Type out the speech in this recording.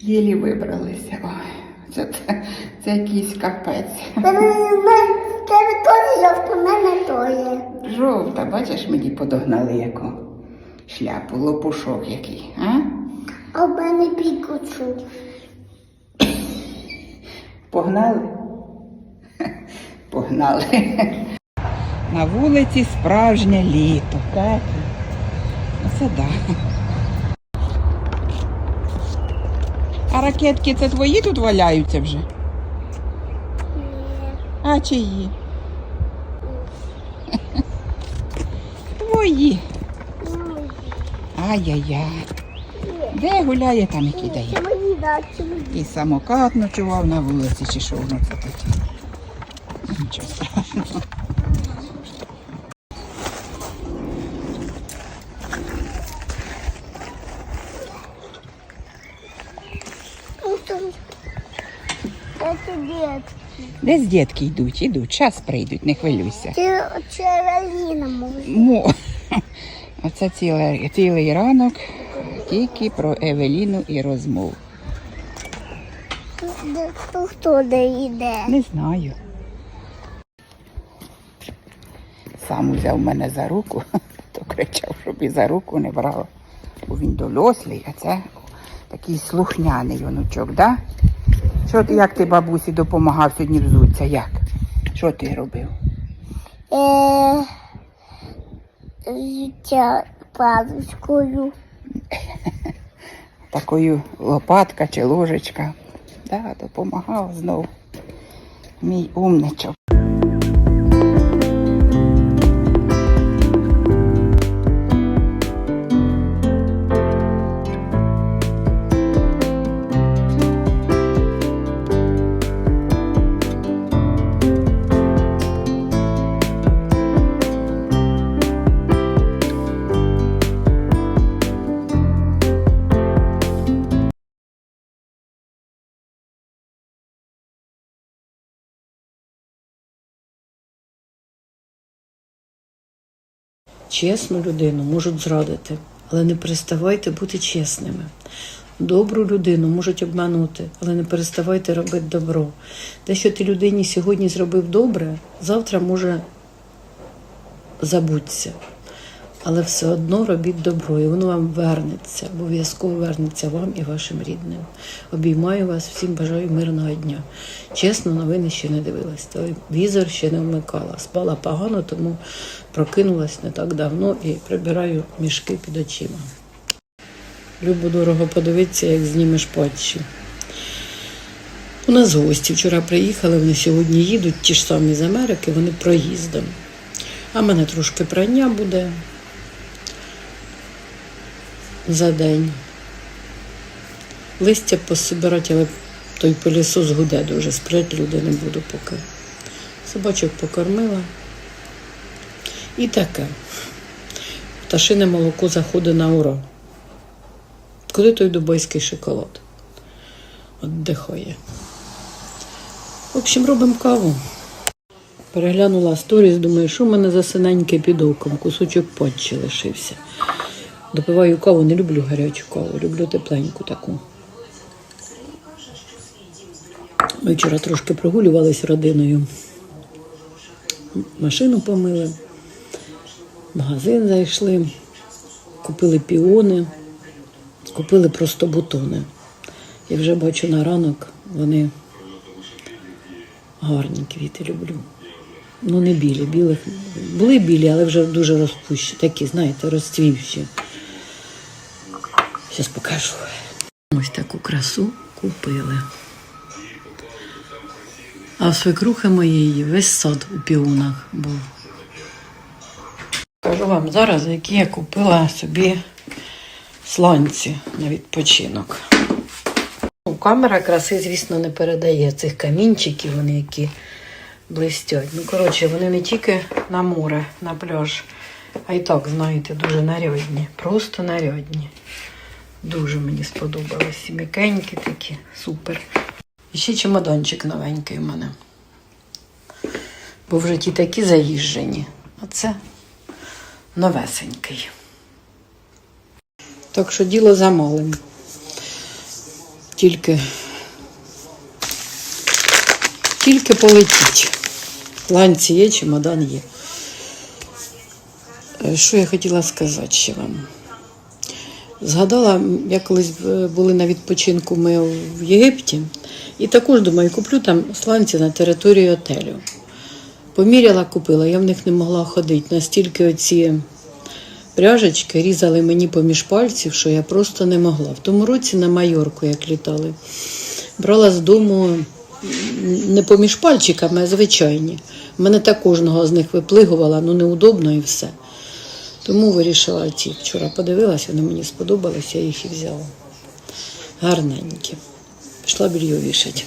Єлі вибралися. Ой, це, це, це якийсь капець. Тебе теж жовто, в мене теж. Жовта, бачиш, мені подогнали яку шляпу, лопушок який, а? А в мене пікучу. Погнали? Погнали. На вулиці справжнє літо. Так? Оце да. А ракетки це твої тут валяються вже? А чиї? Твої. Ай-яй-яй. Де гуляє там, який дає? Це мої дачі. І самокат ночував на вулиці, чи що воно це таке. Нічого страшного. Це дід. Десь дітки йдуть, йдуть, час прийдуть, не хвилюйся. Це може. Оце ціле, цілий ранок тільки про Евеліну і розмов. Де- То хто де йде? Не знаю. Сам взяв мене за руку, то кричав, щоб і за руку не брала. Бо він дорослий, а це такий слухняний онучок, да? Що ти, як ти бабусі допомагав сьогодні взуться? Як? Що ти робив? Е, Життя паличкою. Такою лопатка чи ложечка. Да, допомагав знов. Мій умничок. Чесну людину можуть зрадити, але не переставайте бути чесними. Добру людину можуть обманути, але не переставайте робити добро. Те, що ти людині сьогодні зробив добре, завтра може забуться. Але все одно робіть добро, і воно вам вернеться, обов'язково вернеться вам і вашим рідним. Обіймаю вас, всім бажаю мирного дня. Чесно, новини ще не дивилась. Телевізор ще не вмикала. Спала погано, тому прокинулась не так давно і прибираю мішки під очима. Любо дорого подивитися, як знімеш патчі. У нас гості вчора приїхали, вони сьогодні їдуть, ті ж самі з Америки, вони проїздом. А мене трошки прання буде за день. Листя пособирати, але той пилісос гуде дуже, спрять люди не буду поки. Собачок покормила. І таке. Пташине молоко заходить на ура. Куди той дубайський шоколад? Отдихає. В общем, робимо каву. Переглянула сторіс, думаю, що в мене за синеньке під оком, кусочок патчі лишився. Допиваю каву, не люблю гарячу каву, люблю тепленьку таку. Вчора трошки прогулювались родиною. Машину помили, магазин зайшли, купили піони, купили просто бутони. Я вже бачу на ранок, вони гарні квіти люблю. Ну, не білі, білих. Були білі, але вже дуже розпущені. Такі, знаєте, розцвівші. Зараз покажу. Ось таку красу купили. А свекрухи моєї весь сад у піонах був. Кажу вам зараз, які я купила собі сланці на відпочинок. Ну, Камера краси, звісно, не передає цих камінчиків, вони які блистять. Ну, коротше, вони не тільки на море, на пляж, а й так, знаєте, дуже нарядні. Просто нарядні. Дуже мені сподобалось. М'якенькі такі, супер. І ще чемоданчик новенький у мене. Бо вже ті такі заїжджені. А це новесенький. Так що діло за. Тільки, тільки полетіть. Ланці є, чемодан є. Е, Що я хотіла сказати ще вам? Згадала, як колись е, були на відпочинку ми в Єгипті, і також думаю, куплю там сланці на території отелю. Поміряла, купила, я в них не могла ходити. Настільки оці пряжечки різали мені поміж пальців, що я просто не могла. В тому році на Майорку, як літали, брала з дому не поміж пальчиками, а звичайні. Мене так кожного з них виплигувала, ну неудобно і все. Тому вирішила ці. Вчора подивилася, вони мені сподобалися, я їх і взяла. Гарненькі. Пішла більйо вішати.